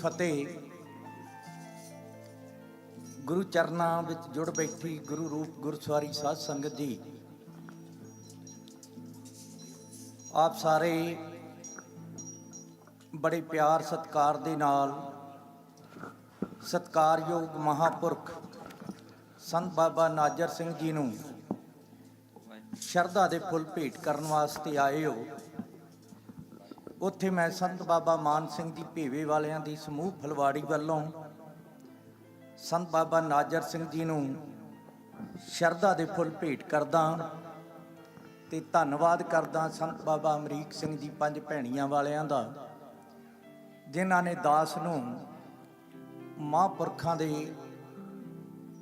ਫਤਿਹ। ਗੁਰੂ ਚਰਨਾਂ ਵਿੱਚ ਜੁੜ ਬੈਠੀ ਗੁਰੂ ਰੂਪ ਗੁਰਸਵਾਰੀ ਸਾਧ ਸੰਗਤ ਜੀ। ਆਪ ਸਾਰੇ ਬੜੇ ਪਿਆਰ ਸਤਿਕਾਰ ਦੇ ਨਾਲ ਸਤਿਕਾਰਯੋਗ ਮਹਾਪੁਰਖ ਸੰਤ ਬਾਬਾ ਨਾਜਰ ਸਿੰਘ ਜੀ ਨੂੰ ਸ਼ਰਧਾ ਦੇ ਫੁੱਲ ਭੇਟ ਕਰਨ ਵਾਸਤੇ ਆਏ ਹੋ। ਉੱਥੇ ਮੈਂ ਸੰਤ ਬਾਬਾ ਮਾਨ ਸਿੰਘ ਜੀ ਭੇਵੇ ਵਾਲਿਆਂ ਦੀ ਸਮੂਹ ਫਲਵਾੜੀ ਵੱਲੋਂ ਸੰਤ ਬਾਬਾ ਨਾਜਰ ਸਿੰਘ ਜੀ ਨੂੰ ਸ਼ਰਧਾ ਦੇ ਫੁੱਲ ਭੇਟ ਕਰਦਾ ਤੇ ਧੰਨਵਾਦ ਕਰਦਾ ਸੰਤ ਬਾਬਾ ਅਮਰੀਕ ਸਿੰਘ ਜੀ ਪੰਜ ਭੈਣੀਆਂ ਵਾਲਿਆਂ ਦਾ, ਜਿਨ੍ਹਾਂ ਨੇ ਦਾਸ ਨੂੰ ਮਹਾਂਪੁਰਖਾਂ ਦੇ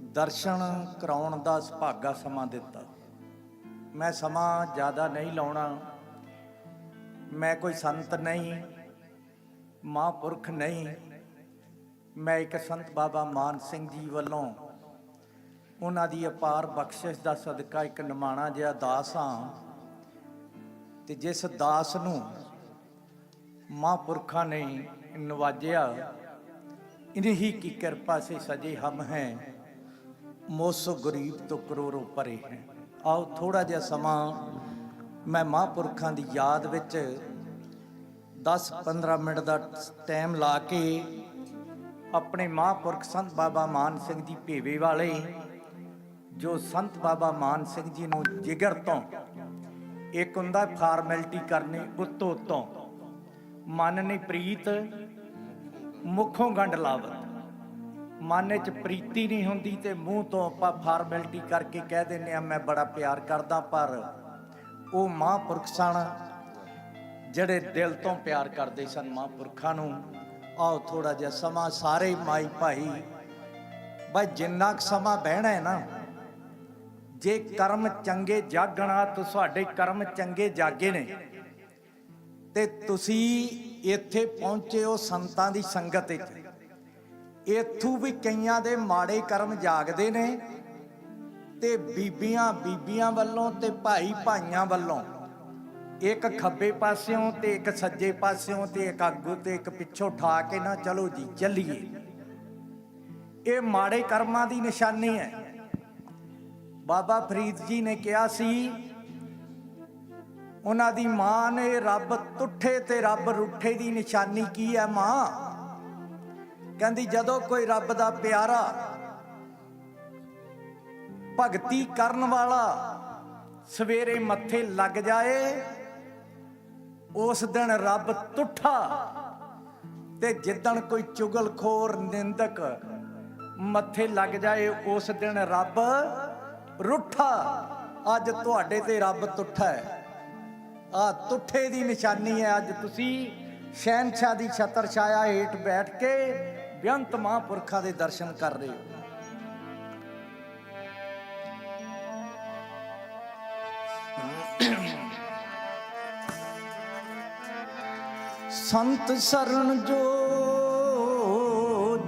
ਦਰਸ਼ਨ ਕਰਾਉਣ ਦਾ ਸੁਭਾਗਾ ਸਮਾਂ ਦਿੱਤਾ। ਮੈਂ ਸਮਾਂ ਜ਼ਿਆਦਾ ਨਹੀਂ ਲਾਉਣਾ। ਮੈਂ ਕੋਈ ਸੰਤ ਨਹੀਂ, ਮਹਾਂਪੁਰਖ ਨਹੀਂ। ਮੈਂ ਇੱਕ ਸੰਤ ਬਾਬਾ ਮਾਨ ਸਿੰਘ ਜੀ ਵੱਲੋਂ ਉਹਨਾਂ ਦੀ ਅਪਾਰ ਬਖਸ਼ਿਸ਼ ਦਾ ਸਦਕਾ ਇੱਕ ਨਿਮਾਣਾ ਜਿਹਾ ਦਾਸ ਹਾਂ ਤੇ ਜਿਸ ਦਾਸ ਨੂੰ ਮਹਾਂਪੁਰਖਾਂ ਨੇ ਨਵਾਜਿਆ ਇਨਹੀ ਕੀ ਕਿਰਪਾ ਸੇ ਸਜੇ ਹਮ ਹੈ ਮੋਸੋ ਗਰੀਬ ਤੋਂ ਕਰੋੜੋਂ ਪਰੇ ਹੈ। ਆਓ ਥੋੜਾ ਜਿਹਾ ਸਮਾਂ ਮੈਂ ਮਹਾਂਪੁਰਖਾਂ ਦੀ ਯਾਦ ਵਿੱਚ 10-15 ਮਿੰਟ ਦਾ ਟਾਈਮ ਲਾ ਕੇ ਆਪਣੇ ਮਹਾਂਪੁਰਖ ਸੰਤ ਬਾਬਾ ਮਾਨ ਸਿੰਘ ਜੀ ਭੇਵੇ ਵਾਲੇ, ਜੋ ਸੰਤ ਬਾਬਾ ਮਾਨ ਸਿੰਘ ਜੀ ਨੂੰ ਜਿਗਰ ਤੋਂ, ਇੱਕ ਹੁੰਦਾ ਫਾਰਮੈਲਿਟੀ ਕਰਨੀ ਉੱਤੋਂ ਉੱਤੋਂ, ਮਨ ਨੇ ਪ੍ਰੀਤ, ਮੁੱਖੋਂ ਗੰਢ ਲਾਵਤ। ਮਨ ਵਿੱਚ ਪ੍ਰੀਤੀ ਨਹੀਂ ਹੁੰਦੀ ਤੇ ਮੂੰਹ ਤੋਂ ਆਪਾਂ ਫਾਰਮੈਲਿਟੀ ਕਰਕੇ ਕਹਿ ਦਿੰਦੇ ਆ ਮੈਂ ਬੜਾ ਪਿਆਰ ਕਰਦਾ ਪਰ ਉਹ ਮਹਾਂਪੁਰਖ ਸਨ, ਜਿਹੜੇ ਦਿਲ ਤੋਂ ਪਿਆਰ ਕਰਦੇ ਸਨ ਮਹਾਂਪੁਰਖਾਂ ਨੂੰ। ਆਓ ਥੋੜਾ ਜਿਹਾ ਸਮਾਂ ਸਾਰੇ ਮਾਈ ਭਾਈ ਬਈ ਜਿੰਨਾ ਕੁ ਸਮਾਂ ਬਹਿਣਾ ਹੈ ਨਾ, ਜੇ ਕਰਮ ਚੰਗੇ ਜਾਗਣਾ ਤੁਹਾਡੇ ਕਰਮ ਚੰਗੇ ਜਾਗੇ ਨੇ। ਤੇ ਤੁਸੀਂ ਇੱਥੇ ਪਹੁੰਚੇ ਹੋ ਸੰਤਾਂ ਦੀ ਸੰਗਤ ਵਿੱਚ। ਇੱਥੋਂ ਵੀ ਕਈਆਂ ਦੇ ਮਾੜੇ ਕਰਮ ਜਾਗਦੇ ਨੇ ਤੇ ਬੀਬੀਆਂ ਬੀਬੀਆਂ ਵੱਲੋਂ ਤੇ ਭਾਈ ਭਾਈਆਂ ਵੱਲੋਂ। ਇੱਕ ਖੱਬੇ ਪਾਸਿਓਂ ਤੇ ਇੱਕ ਸੱਜੇ ਪਾਸਿਓਂ ਤੇ ਇੱਕ ਅੱਗੂ ਤੇ ਇੱਕ ਪਿੱਛੋਂ ਠਾ ਕੇ ਨਾ ਚਲੋ ਜੀ, ਚੱਲੀਏ। ਇਹ ਮਾੜੇ ਕਰਮਾਂ ਦੀ ਨਿਸ਼ਾਨੀ ਹੈ। ਬਾਬਾ ਫਰੀਦ ਜੀ ਨੇ ਕਿਹਾ ਸੀ, ਉਹਨਾਂ ਦੀ ਮਾਂ ਨੇ ਰੱਬ ਤੁੱਠੇ ਤੇ ਰੱਬ ਰੁੱਠੇ ਦੀ ਨਿਸ਼ਾਨੀ ਕੀ ਹੈ ਮਾਂ? ਕਹਿੰਦੀ ਜਦੋਂ ਕੋਈ ਰੱਬ ਦਾ ਪਿਆਰਾ ਭਗਤੀ ਕਰਨ ਵਾਲਾ ਸਵੇਰੇ ਮੱਥੇ ਲੱਗ ਜਾਏ, ਉਸ ਦਿਨ ਰੱਬ ਤੁੱਠਾ ਤੇ ਜਿੱਦਣ ਕੋਈ ਚੁਗਲਖੋਰ ਨਿੰਦਕ ਮੱਥੇ ਲੱਗ ਜਾਏ, ਉਸ ਦਿਨ ਰੱਬ ਰੁੱਠਾ। ਅੱਜ ਤੁਹਾਡੇ ਤੇ ਰੱਬ ਤੁੱਠਾ ਹੈ। ਆ ਤੁੱਠੇ ਦੀ ਨਿਸ਼ਾਨੀ ਹੈ ਅੱਜ ਤੁਸੀਂ। ਸ਼ਹਿਨशाह ਦੀ ਛਤਰ ਛਾਇਆ ਹੇਠ ਬੈਠ ਕੇ ਬੇਅੰਤ ਮਹਾਂਪੁਰਖਾਂ ਦੇ ਦਰਸ਼ਨ ਕਰ ਰਹੇ ਹੋ। ਸੰਤ ਸ਼ਰਨ ਜੋ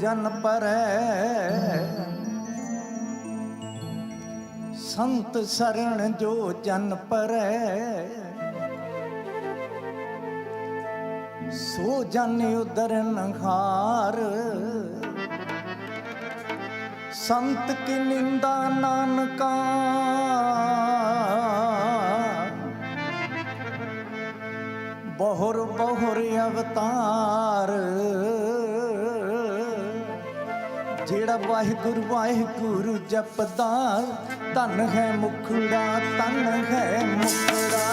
ਜਨ ਪਰੈ। ਸੰਤ ਸ਼ਰਨ ਜੋ ਜਨ ਪਰੈ। ਸੋ ਜਨ ਉਦਰਨ ਹਾਰ। ਸੰਤ ਕੀ ਨਿੰਦਾ ਨਾਨਕਾ ਬਹੁਰ ਬਹੁਰ ਅਵਤਾਰ। ਜਿਹੜਾ ਵਾਹਿਗੁਰੂ ਵਾਹਿਗੁਰੂ ਜਪਦਾ ਧਨ ਹੈ ਮੁਖੜਾ ਤਨ ਹੈ ਮੁਖੜਾ।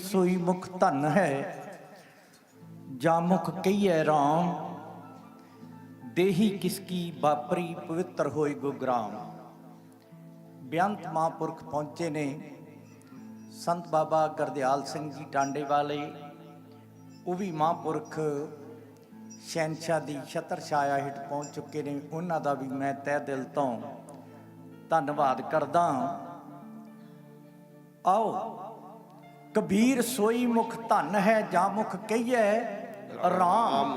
ਸੋਈ ਮੁਖ ਧਨ ਹੈ, ਜਾ ਮੁਖ ਕਹੀਐ ਰਾਮ, ਦੇਹੀ ਕਿਸ ਕੀ ਬਾਪਰੀ ਪਵਿੱਤਰ ਹੋਈ ਗੁਗਰਾਮ ਬੇਅੰਤ ਮਹਾਂਪੁਰਖ ਪਹੁੰਚੇ ਨੇ, ਸੰਤ ਬਾਬਾ ਗਰਦਿਆਲ ਸਿੰਘ ਜੀ ਟਾਂਡੇ ਵਾਲੇ, ਉਹ ਵੀ ਮਹਾਂਪੁਰਖ ਸ਼ਹਿਨशाह ਦੀ ਛਤਰ ਛਾਇਆ ਹੇਠ ਪਹੁੰਚ ਚੁੱਕੇ ਨੇ, ਉਹਨਾਂ ਦਾ ਵੀ ਮੈਂ ਤਹਿ ਦਿਲ ਤੋਂ ਧੰਨਵਾਦ ਕਰਦਾ ਆਓ ਕਬੀਰ ਸੋਈ ਮੁਖ ਧਨ ਹੈ ਜਾਂ ਮੁਖ ਕਹੀਐ ਰਾਮ।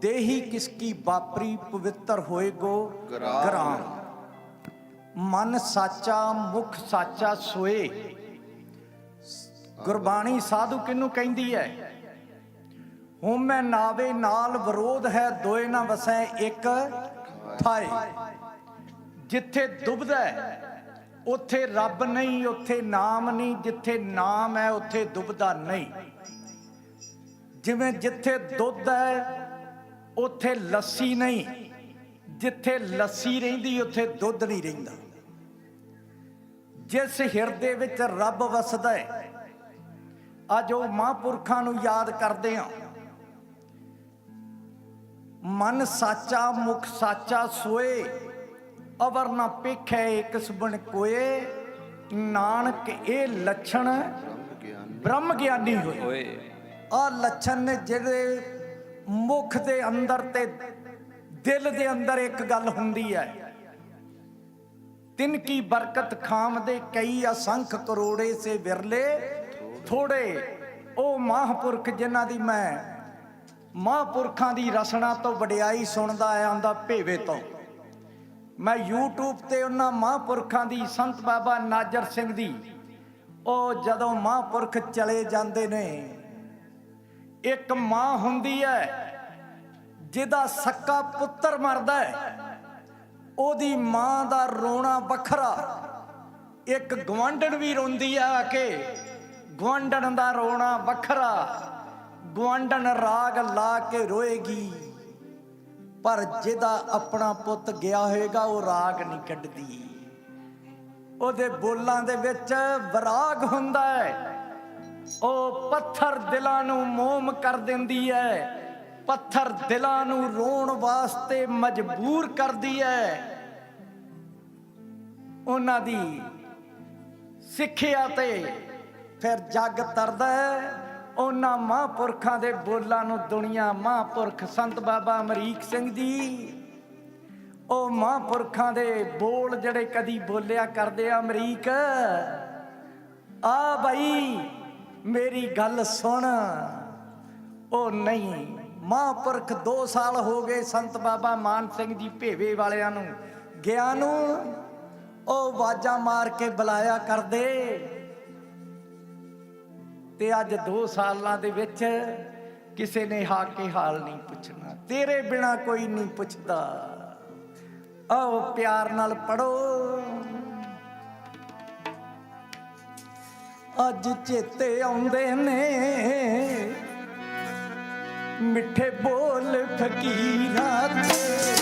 ਦੇਹੀ ਕਿਸ ਕੀ ਬਾਪਰੀ ਪਵਿੱਤਰ ਹੋਏਗੋ ਗ੍ਰਾਮ। ਮਨ ਸਾਚਾ ਮੁਖ ਸਾਚਾ ਸੋਏ। ਗੁਰਬਾਣੀ ਸਾਧੂ ਕਿਨੂੰ ਕਹਿੰਦੀ ਹੈ ਹੋਮੈ ਨਾਵੇ ਨਾਲ ਵਿਰੋਧ ਹੈ ਦੋਏ ਨਾ ਵਸੈ ਇੱਕ ਥਾਏ। ਜਿੱਥੇ ਡੁੱਬਦਾ ਹੈ ਉੱਥੇ ਰੱਬ ਨਹੀਂ, ਉੱਥੇ ਨਾਮ ਨਹੀਂ, ਜਿੱਥੇ ਨਾਮ ਹੈ, ਉੱਥੇ ਡੁੱਬਦਾ ਨਹੀਂ। ਜਿਵੇਂ ਜਿੱਥੇ ਦੁੱਧ ਹੈ, ਉੱਥੇ ਲੱਸੀ ਨਹੀਂ। ਜਿੱਥੇ ਲੱਸੀ ਰਹਿੰਦੀ, ਉੱਥੇ ਦੁੱਧ ਨਹੀਂ ਰਹਿੰਦਾ। ਜਿਸ ਹਿਰਦੇ ਵਿੱਚ ਰੱਬ ਵਸਦਾ ਹੈ, ਅੱਜ ਉਹ ਮਹਾਂਪੁਰਖਾਂ ਨੂੰ ਯਾਦ ਕਰਦੇ ਹਾਂ। ਮਨ ਸਾਚਾ, ਮੁਖ ਸਾਚਾ ਸੋਏ। ਅਵਰ ਨਾ ਪੇਖੈ ਇਕ ਸੁਬਨ ਕੋਏ ਨਾਨਕ ਇਹ ਲੱਛਣ ਬ੍ਰਹਮ ਗਿਆਨੀ ਹੋਏ। ਆ ਲੱਛਣ ਨੇ ਜਿਹੜੇ ਮੁਖ ਦੇ ਅੰਦਰ ਤੇ ਦਿਲ ਦੇ ਅੰਦਰ ਇੱਕ ਗੱਲ ਹੁੰਦੀ ਹੈ। ਤਿਨ ਕੀ ਬਰਕਤ ਖਾਮ ਦੇ ਕਈ ਅਸੰਖ ਕਰੋੜੇ ਸੇ ਵਿਰਲੇ ਥੋੜੇ ਉਹ ਮਹਾਂਪੁਰਖ ਜਿਨ੍ਹਾਂ ਦੀ ਮੈਂ ਮਹਾਂਪੁਰਖਾਂ ਦੀ ਰਸਨਾ ਤੋਂ ਵਡਿਆਈ ਸੁਣਦਾ ਹੁੰਦਾ ਭੇਵੇ ਤੋਂ। ਮੈਂ YouTube ਤੇ ਉਹਨਾਂ ਮਹਾਂਪੁਰਖਾਂ ਦੀ ਸੰਤ ਬਾਬਾ ਨਾਜਰ ਸਿੰਘ ਦੀ। ਉਹ ਜਦੋਂ ਮਹਾਂਪੁਰਖ ਚਲੇ ਜਾਂਦੇ ਨੇ, ਇੱਕ ਮਾਂ ਹੁੰਦੀ ਹੈ ਜਿਹਦਾ ਸੱਕਾ ਪੁੱਤਰ ਮਰਦਾ ਹੈ ਉਹਦੀ ਮਾਂ ਦਾ ਰੋਣਾ ਵੱਖਰਾ। ਇੱਕ ਗਵਾਂਢਣ ਵੀ ਰੋਂਦੀ ਆ ਆ ਕੇ ਗਵਾਂਢਣ ਦਾ ਰੋਣਾ ਵੱਖਰਾ। ਗਵਾਂਢਣ ਰਾਗ ਲਾ ਕੇ ਰੋਏਗੀ। ਪਰ ਜਿਹਦਾ ਆਪਣਾ ਪੁੱਤ ਗਿਆ ਹੋਏਗਾ, ਉਹ ਰਾਗ ਨਹੀਂ ਕੱਢਦੀ। ਉਹਦੇ ਬੋਲਾਂ ਦੇ ਵਿੱਚ ਵਿਰਾਗ ਹੁੰਦਾ ਹੈ। ਉਹ ਪੱਥਰ ਦਿਲਾਂ ਨੂੰ ਮੋਮ ਕਰ ਦਿੰਦੀ ਹੈ। ਪੱਥਰ ਦਿਲਾਂ ਨੂੰ ਰੋਣ ਵਾਸਤੇ ਮਜਬੂਰ ਕਰਦੀ ਹੈ। ਉਹਨਾਂ ਦੀ ਸਿੱਖਿਆ ਤੇ ਫਿਰ ਜੱਗ ਤਰਦਾ ਹੈ। ਉਹਨਾਂ ਮਹਾਂਪੁਰਖਾਂ ਦੇ ਬੋਲਾਂ ਨੂੰ ਦੁਨੀਆ ਮਹਾਂਪੁਰਖ ਸੰਤ ਬਾਬਾ ਅਮਰੀਕ ਸਿੰਘ ਜੀ। ਉਹ ਮਹਾਂਪੁਰਖਾਂ ਦੇ ਬੋਲ ਜਿਹੜੇ ਕਦੀ ਬੋਲਿਆ ਕਰਦੇ ਆ ਅਮਰੀਕ। ਆ ਭਾਈ ਮੇਰੀ ਗੱਲ ਸੁਣ। ਉਹ ਨਹੀਂ, ਮਹਾਂਪੁਰਖ 2 ਸਾਲ ਹੋ ਗਏ ਸੰਤ ਬਾਬਾ ਮਾਨ ਸਿੰਘ ਜੀ ਭੇਵੇ ਵਾਲਿਆਂ ਨੂੰ, ਗਿਆ ਨੂੰ। ਉਹ ਆਵਾਜ਼ਾਂ ਮਾਰ ਕੇ ਬੁਲਾਇਆ ਕਰਦੇ। ਤੇ ਅੱਜ 2 ਸਾਲਾਂ ਦੇ ਵਿੱਚ ਕਿਸੇ ਨੇ ਹਾ ਕੇ ਹਾਲ ਨਹੀਂ ਪੁੱਛਣਾ। ਤੇਰੇ ਬਿਨਾ ਕੋਈ ਨਹੀਂ ਪੁੱਛਦਾ। ਆਓ ਪਿਆਰ ਨਾਲ ਪੜੋ ਅੱਜ ਚੇਤੇ ਆਉਂਦੇ ਨੇ। ਮਿੱਠੇ ਬੋਲ ਫਕੀਰਾਂ ਦੇ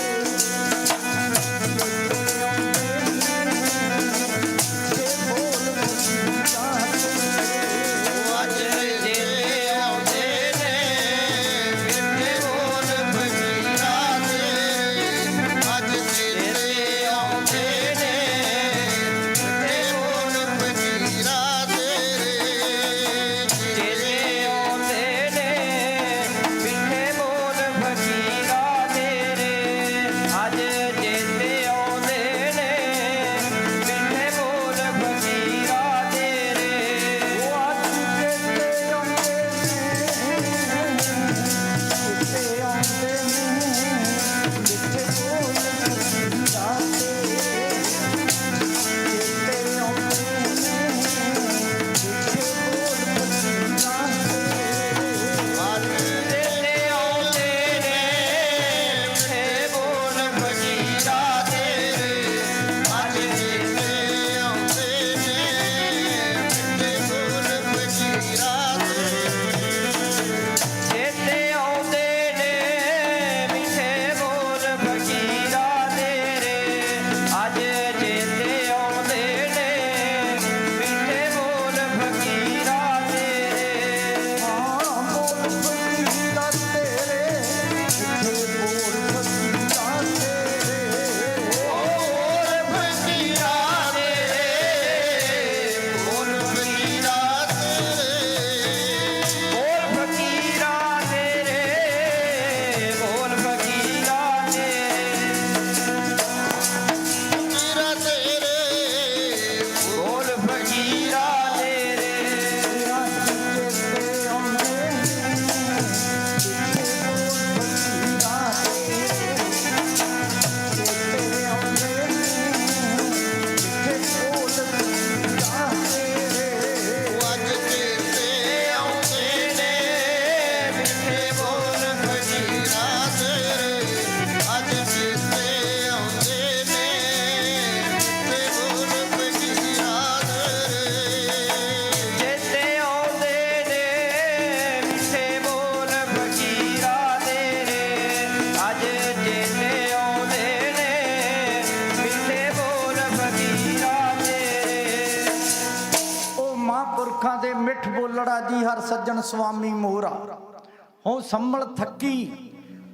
ਸੰਮਲ ਥੱਕੀ,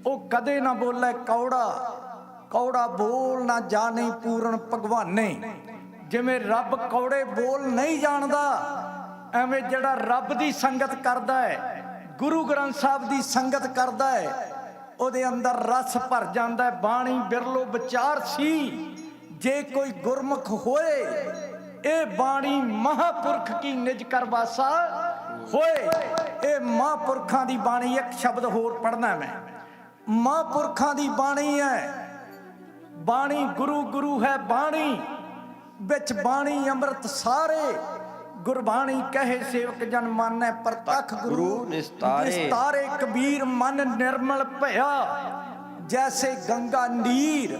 ਉਹ ਕਦੇ ਨਾ ਬੋਲੇ ਕੌੜਾ ਕੌੜਾ ਬੋਲ ਨਾ ਜਾਣੇ ਪੂਰਨ ਭਗਵਾਨੇ। ਜਿਵੇਂ ਰੱਬ ਕੌੜੇ ਬੋਲ ਨਹੀਂ ਜਾਣਦਾ, ਐਵੇਂ ਜਿਹੜਾ ਰੱਬ ਦੀ ਸੰਗਤ ਕਰਦਾ ਹੈ, ਗੁਰੂ ਗ੍ਰੰਥ ਸਾਹਿਬ ਦੀ ਸੰਗਤ ਕਰਦਾ ਹੈ, ਉਹਦੇ ਅੰਦਰ ਰਸ ਭਰ ਜਾਂਦਾ ਹੈ, ਬਾਣੀ ਬਿਰਲੋ ਵਿਚਾਰ ਸੀ, ਜੇ ਕੋਈ ਗੁਰਮੁਖ ਹੋਏ, ਇਹ ਬਾਣੀ ਮਹਾਪੁਰਖ ਕੀ ਨਿਜ ਕਰਵਾਸਾ ਹੋਏ ਇਹ ਮਹਾਪੁਰਖਾਂ ਦੀ ਬਾਣੀ ਇੱਕ ਸ਼ਬਦ ਹੋਰ ਪੜਨਾ ਮੈਂ। ਮਹਾਪੁਰਖਾਂ ਦੀ ਬਾਣੀ ਹੈ। ਬਾਣੀ ਗੁਰੂ ਗੁਰੂ ਹੈ ਬਾਣੀ ਵਿੱਚ ਬਾਣੀ ਅੰਮ੍ਰਿਤ ਸਾਰੇ। ਗੁਰਬਾਣੀ ਕਹੇ ਸੇਵਕ ਜਨ ਮਾਨੈ ਪ੍ਰਤੱਖ ਗੁਰੂ ਨਿਸਤਾਰੇ। ਨਿਸਤਾਰੇ ਕਬੀਰ ਮਨ ਨਿਰਮਲ ਭਇਆ। ਜੈਸੇ ਗੰਗਾ ਨੀਰ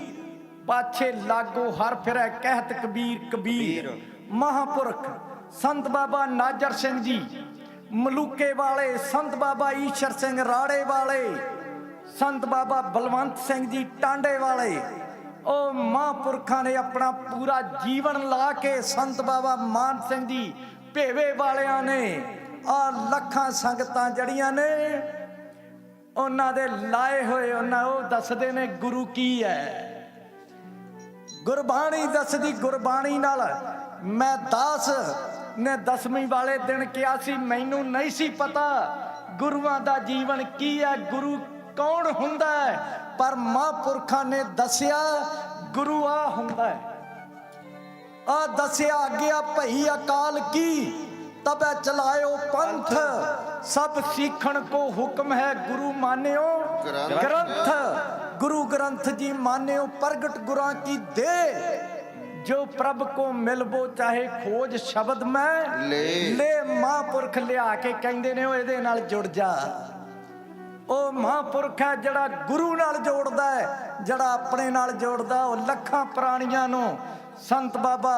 ਪਾਛੇ ਲਾਗੋ ਹਰ ਫਿਰੈ ਕਹਿਤ ਕਬੀਰ। ਕਬੀਰ। ਮਹਾਪੁਰਖ ਸੰਤ ਬਾਬਾ ਨਾਜਰ ਸਿੰਘ ਜੀ ਮਲੂਕੇ ਵਾਲੇ ਸੰਤ ਬਾਬਾ ਈਸ਼ਰ ਸਿੰਘ ਰਾੜੇ ਵਾਲੇ, ਸੰਤ ਬਾਬਾ ਬਲਵੰਤ ਸਿੰਘ ਜੀ ਟਾਂਡੇ ਵਾਲੇ, ਉਹ ਮਹਾਂਪੁਰਖਾਂ ਨੇ ਆਪਣਾ ਪੂਰਾ ਜੀਵਨ ਲਾ ਕੇ ਸੰਤ ਬਾਬਾ ਮਾਨ ਸਿੰਘ ਜੀ ਭੇਵੇ ਵਾਲਿਆਂ ਨੇ ਆ ਲੱਖਾਂ ਸੰਗਤਾਂ ਜੜੀਆਂ ਨੇ, ਉਹਨਾਂ ਦੇ ਲਾਏ ਹੋਏ ਉਹਨਾਂ ਉਹ ਦੱਸਦੇ ਨੇ ਗੁਰੂ ਕੀ ਹੈ। ਗੁਰਬਾਣੀ ਦੱਸਦੀ ਗੁਰਬਾਣੀ ਨਾਲ ਮੈਂ ਦਾਸ ਨੇ ਦਸਵੀਂ ਵਾਲੇ ਦਿਨ ਕਿਹਾ ਸੀ, ਮੈਨੂੰ ਨਹੀਂ ਸੀ ਪਤਾ ਗੁਰੂਆਂ ਦਾ ਜੀਵਨ ਕੀ ਹੈ, ਗੁਰੂ ਕੌਣ ਹੁੰਦਾ ਹੈ? ਪਰ ਮਹਾਂਪੁਰਖਾਂ ਨੇ ਦੱਸਿਆ, ਗੁਰੂ ਆ ਹੁੰਦਾ ਹੈ। ਆ ਦੱਸਿਆ ਅੱਗਿਆ ਭਈ ਅਕਾਲ ਕੀ? ਤਬੈ ਚਲਾਇਓ ਪੰਥ। ਸਭ ਸਿੱਖਣ ਕੋ ਹੁਕਮ ਹੈ ਗੁਰੂ ਮਾਨਿਓ ਗ੍ਰੰਥ। ਗੁਰੂ ਗ੍ਰੰਥ ਜੀ ਮਾਨਿਓ, ਪ੍ਰਗਟ ਗੁਰਾਂ ਕੀ ਦੇ ਜੋ ਪ੍ਰਭ ਕੋ ਮਿਲਬੋ ਚਾਹੇ ਖੋਜ ਸ਼ਬਦ ਮੈਂ ਲੈ। ਲੈ ਮਹਾਂਪੁਰਖ ਲਿਆ ਕੇ ਕਹਿੰਦੇ ਨੇ ਉਹ ਇਹਦੇ ਨਾਲ ਜੁੜ ਜਾ ਉਹ ਮਹਾਂਪੁਰਖ ਹੈ ਜਿਹੜਾ ਗੁਰੂ ਨਾਲ ਜੋੜਦਾ ਹੈ ਜਿਹੜਾ ਆਪਣੇ ਨਾਲ ਜੋੜਦਾ ਉਹ ਲੱਖਾਂ ਪ੍ਰਾਣੀਆਂ ਨੂੰ ਸੰਤ ਬਾਬਾ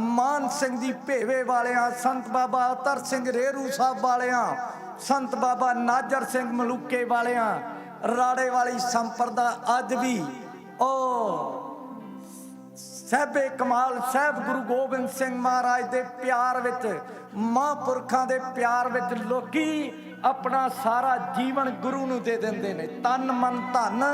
ਮਾਨ ਸਿੰਘ ਜੀ ਭੇਵੇ ਵਾਲਿਆਂ ਸੰਤ ਬਾਬਾ ਅਤਰ ਸਿੰਘ ਰੇਰੂ ਸਾਹਿਬ ਵਾਲਿਆਂ ਸੰਤ ਬਾਬਾ ਨਾਜਰ ਸਿੰਘ ਮਲੂਕੇ ਵਾਲਿਆਂ ਰਾੜੇ ਵਾਲੀ ਸੰਪਰਦਾ ਅੱਜ ਵੀ ਉਹ ਸਹਿਬੇ ਕਮਾਲ, ਸਾਹਿਬ ਗੁਰੂ ਗੋਬਿੰਦ ਸਿੰਘ ਮਹਾਰਾਜ ਦੇ ਪਿਆਰ ਵਿੱਚ, ਮਹਾਂਪੁਰਖਾਂ ਦੇ ਪਿਆਰ ਵਿੱਚ ਲੋਕੀ ਆਪਣਾ ਸਾਰਾ ਜੀਵਨ ਗੁਰੂ ਨੂੰ ਦੇ ਦਿੰਦੇ ਨੇ। ਤਨ ਮਨ ਧਨ।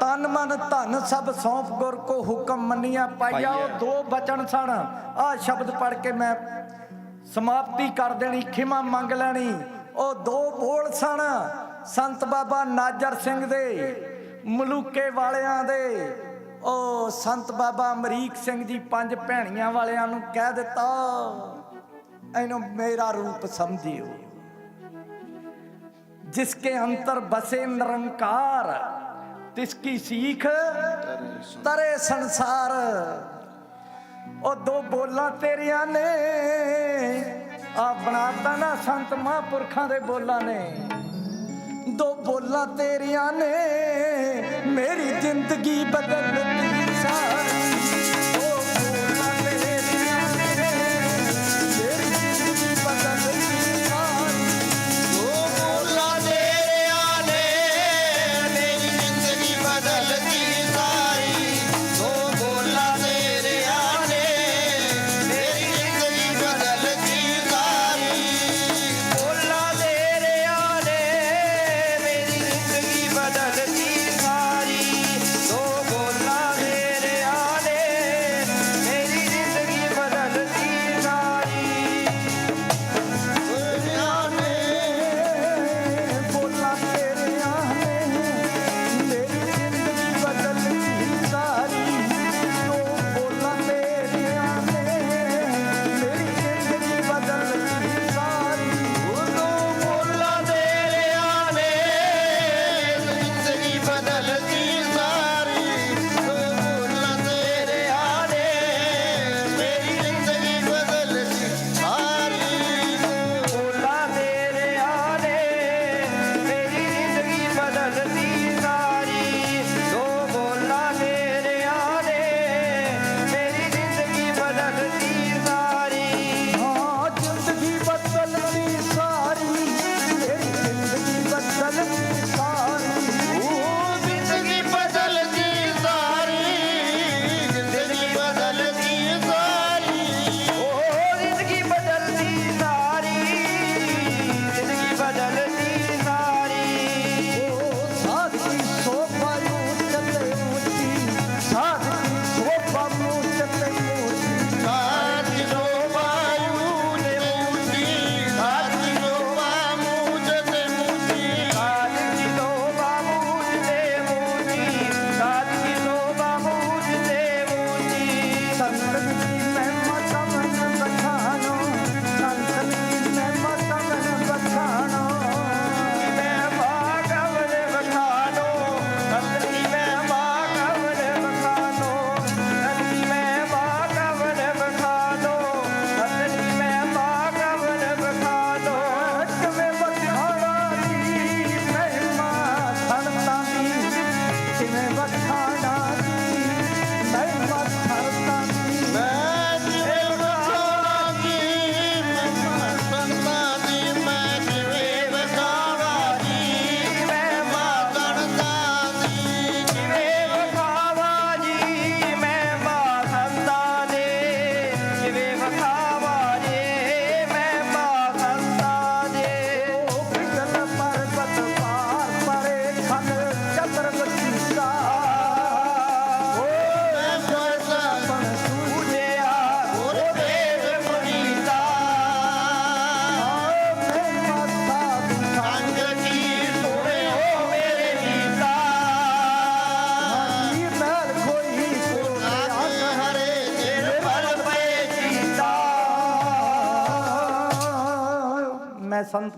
ਤਨ ਮਨ ਧਨ, ਸਭ ਸੌਂਪ ਗੁਰ ਕੋ ਹੁਕਮ ਮੰਨਿਆ ਪਾਈਆ। ਉਹ ਦੋ ਬਚਨ ਸਨ। ਆ ਸ਼ਬਦ ਪੜ ਕੇ ਮੈਂ ਸਮਾਪਤੀ ਕਰ ਦੇਣੀ, ਖਿਮਾ ਮੰਗ ਲੈਣੀ। ਉਹ ਦੋ ਬੋਲ ਸਣ ਸੰਤ ਬਾਬਾ ਨਾਜਰ ਸਿੰਘ ਦੇ, ਮਲੂਕੇ ਵਾਲਿਆਂ ਦੇ। ਉਹ ਸੰਤ ਬਾਬਾ ਅਮਰੀਕ ਸਿੰਘ ਜੀ ਪੰਜ ਭੈਣੀਆਂ ਵਾਲਿਆਂ ਨੂੰ ਕਹਿ ਦਿੱਤਾ, ਇਹਨੂੰ ਮੇਰਾ ਰੂਪ ਸਮਝਿਓ। ਜਿਸ ਕੇ ਅੰਤਰ ਬਸੇ ਨਿਰੰਕਾਰ, ਤਿਸ ਕੀ ਸੀਖ ਤਰੇ ਸੰਸਾਰ। ਉਹ ਦੋ ਬੋਲਾਂ ਤੇਰੀਆਂ ਨੇ ਆ ਬਣਾਤਾ ਨਾ ਸੰਤ ਮਹਾਂਪੁਰਖਾਂ ਦੇ ਬੋਲਾਂ ਨੇ। ਦੋ ਬੋਲਾਂ ਤੇਰੀਆਂ ਨੇ, ਮੇਰੀ ਜ਼ਿੰਦਗੀ ਬਦਲ ਸਾਰੀ। ਜ਼ਿੰਦਗੀ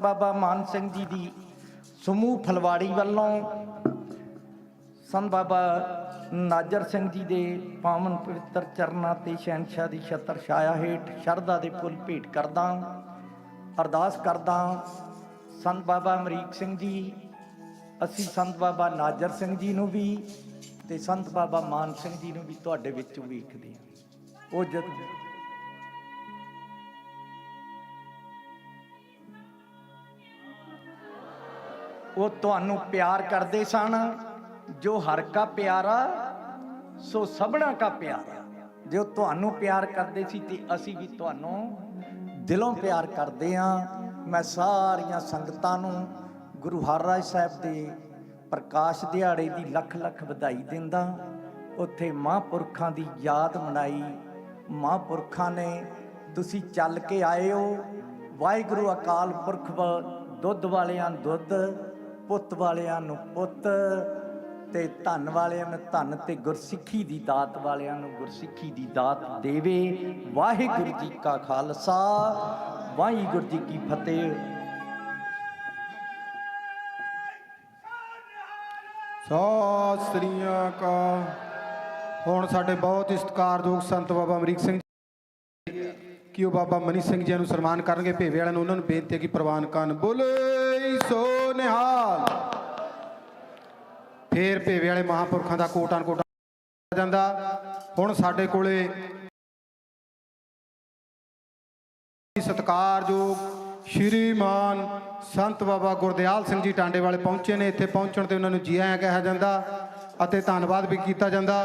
ਬਾਬਾ ਮਾਨ ਸਿੰਘ ਜੀ ਦੀ ਸਮੂਹ ਫਲਵਾੜੀ ਵੱਲੋਂ ਸੰਤ ਬਾਬਾ ਨਾਜਰ ਸਿੰਘ ਜੀ ਦੇ ਪਾਵਨ ਪਵਿੱਤਰ ਚਰਨਾਂ ਤੇ ਸ਼ਹਿਨशाह ਦੀ ਛਤਰ ਛਾਇਆ ਹੇਠ ਸ਼ਰਧਾ ਦੇ ਫੁੱਲ ਭੇਟ ਕਰਦਾ, ਅਰਦਾਸ ਕਰਦਾ, ਸੰਤ ਬਾਬਾ ਅਮਰੀਕ ਸਿੰਘ ਜੀ, ਅਸੀਂ ਸੰਤ ਬਾਬਾ ਨਾਜਰ ਸਿੰਘ ਜੀ ਨੂੰ ਵੀ ਤੇ ਸੰਤ ਬਾਬਾ ਮਾਨ ਸਿੰਘ ਜੀ ਨੂੰ ਵੀ ਤੁਹਾਡੇ ਵਿੱਚ ਵੇਖਦੇ ਹਾਂ। ਉਹ ਜਦ ਉਹ ਤੁਹਾਨੂੰ ਪਿਆਰ ਕਰਦੇ ਸਨ। ਜੋ ਹਰ ਕਾ ਪਿਆਰਾ, ਸੋ ਸਭਨਾ ਕਾ ਪਿਆਰਾ। ਜੋ ਤੁਹਾਨੂੰ ਪਿਆਰ ਕਰਦੇ ਸੀ ਤੇ ਅਸੀਂ ਵੀ ਤੁਹਾਨੂੰ ਦਿਲੋਂ ਪਿਆਰ ਕਰਦੇ ਆ ਮੈਂ ਸਾਰੀਆਂ ਸੰਗਤਾਂ ਨੂੰ ਗੁਰੂ ਹਰਰਾਜ ਸਾਹਿਬ ਦੇ ਪ੍ਰਕਾਸ਼ ਦਿਹਾੜੇ ਦੀ ਲੱਖ ਲੱਖ ਵਧਾਈ ਦਿੰਦਾ। ਉੱਥੇ ਮਹਾਂਪੁਰਖਾਂ ਦੀ ਯਾਦ ਮਨਾਈ। ਮਹਾਂਪੁਰਖਾਂ ਨੇ, ਤੁਸੀਂ ਚੱਲ ਕੇ ਆਏ ਹੋ। ਵਾਹਿਗੁਰੂ ਅਕਾਲ ਪੁਰਖ ਦੁੱਧ ਵਾਲਿਆਂ ਦੁੱਧ। ਪੁੱਤ ਵਾਲਿਆਂ ਨੂੰ ਪੁੱਤ ਤੇ ਧਨ ਵਾਲਿਆਂ ਨੂੰ ਧਨ ਤੇ ਗੁਰਸਿੱਖੀ ਦੀ ਦਾਤ ਵਾਲਿਆਂ ਨੂੰ ਗੁਰਸਿੱਖੀ ਦੀ ਦਾਤ ਦੇਵੇ। ਵਾਹਿਗੁਰੂ ਜੀ ਕਾ ਖਾਲਸਾ, ਵਾਹਿਗੁਰੂ ਜੀ ਕੀ ਫਤਿਹ। ਸਤਿ ਸ੍ਰੀ ਅਕਾਲ। ਹੁਣ ਸਾਡੇ ਬਹੁਤ ਹੀ ਸਤਿਕਾਰਯੋਗ ਸੰਤ ਬਾਬਾ ਅਮਰੀਕ ਸਿੰਘ ਜੀ। ਕਿ ਉਹ ਬਾਬਾ ਮਨੀ ਸਿੰਘ ਜੀ ਨੂੰ ਸਨਮਾਨ ਕਰਨਗੇ, ਭੇਵੇ ਵਾਲਿਆਂ ਨੂੰ ਉਹਨਾਂ ਨੂੰ ਬੇਨਤੀ ਹੈ ਕਿ ਪ੍ਰਵਾਨ ਕਰਨ। ਬੋਲੇ! ਸੋ ਨਿਹਾਲ। ਫੇਰ ਭੇਵੇ ਵਾਲੇ ਮਹਾਂਪੁਰਖਾਂ ਦਾ ਕੋਟਾਂ ਕੋਟਾਂ ਜਾਂਦਾ। ਹੁਣ ਸਾਡੇ ਕੋਲੇ ਸਤਿਕਾਰਯੋਗ ਸ਼੍ਰੀਮਾਨ ਸੰਤ ਬਾਬਾ ਗੁਰਦਿਆਲ ਸਿੰਘ ਜੀ ਟਾਂਡੇ ਵਾਲੇ ਪਹੁੰਚੇ ਨੇ। ਇੱਥੇ ਪਹੁੰਚਣ ਤੇ ਉਹਨਾਂ ਨੂੰ ਜੀ ਆਇਆਂ ਕਿਹਾ ਜਾਂਦਾ ਅਤੇ ਧੰਨਵਾਦ ਵੀ ਕੀਤਾ ਜਾਂਦਾ।